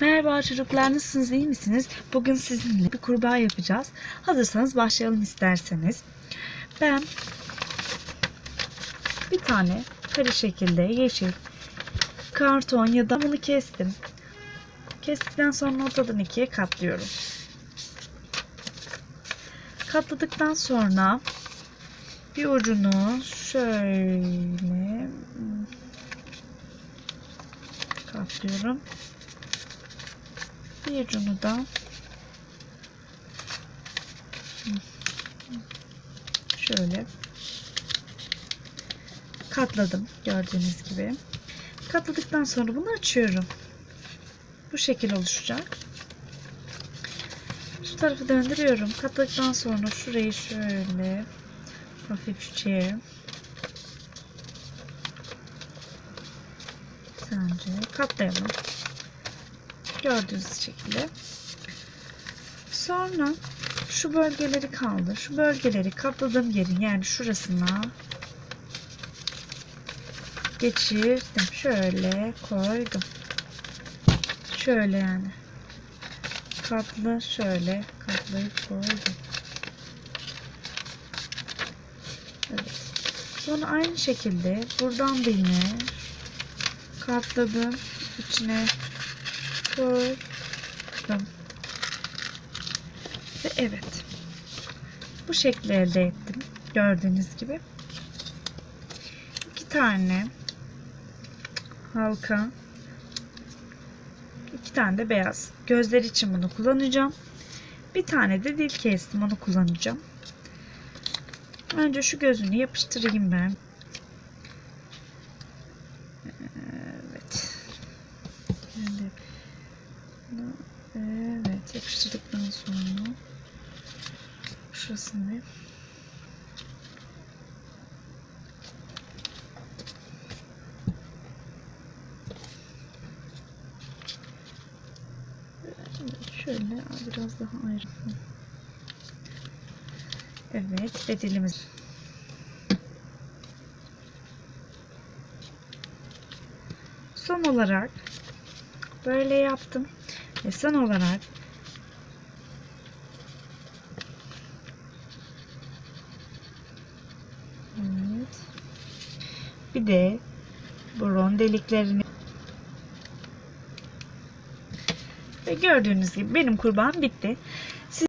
Merhaba çocuklar nasılsınız iyi misiniz? Bugün sizinle bir kurbağa yapacağız. Hazırsanız başlayalım isterseniz. Ben bir tane kare şekilde yeşil karton ya da bunu kestim. Kestikten sonra ortadan ikiye katlıyorum. Katladıktan sonra bir ucunu şöyle katlıyorum. Bir ucunu da şöyle katladım gördüğünüz gibi. Katladıktan sonra bunu açıyorum. Bu şekil oluşacak. Şu tarafı döndürüyorum. Katladıktan sonra şurayı şöyle hafifçe sence katlayalım. Gördüğünüz şekilde. Sonra şu bölgeleri kaldı. Şu bölgeleri katladığım yerin yani şurasına geçirdim. Şöyle koydum. Şöyle yani. Katlı şöyle katlayıp koydum. Evet. Sonra aynı şekilde buradan da yine katladım. içine koydum. Ve evet. Bu şekli elde ettim. Gördüğünüz gibi. iki tane halka iki tane de beyaz. Gözler için bunu kullanacağım. Bir tane de dil kestim. Onu kullanacağım. Önce şu gözünü yapıştırayım ben. Evet. Şimdi bunu evet yapıştırdıktan sonra şurasını şöyle biraz daha ayrı. Evet ve. Son olarak böyle yaptım. Son olarak Evet. Bir de burun deliklerini ve gördüğünüz gibi benim kurbağam bitti.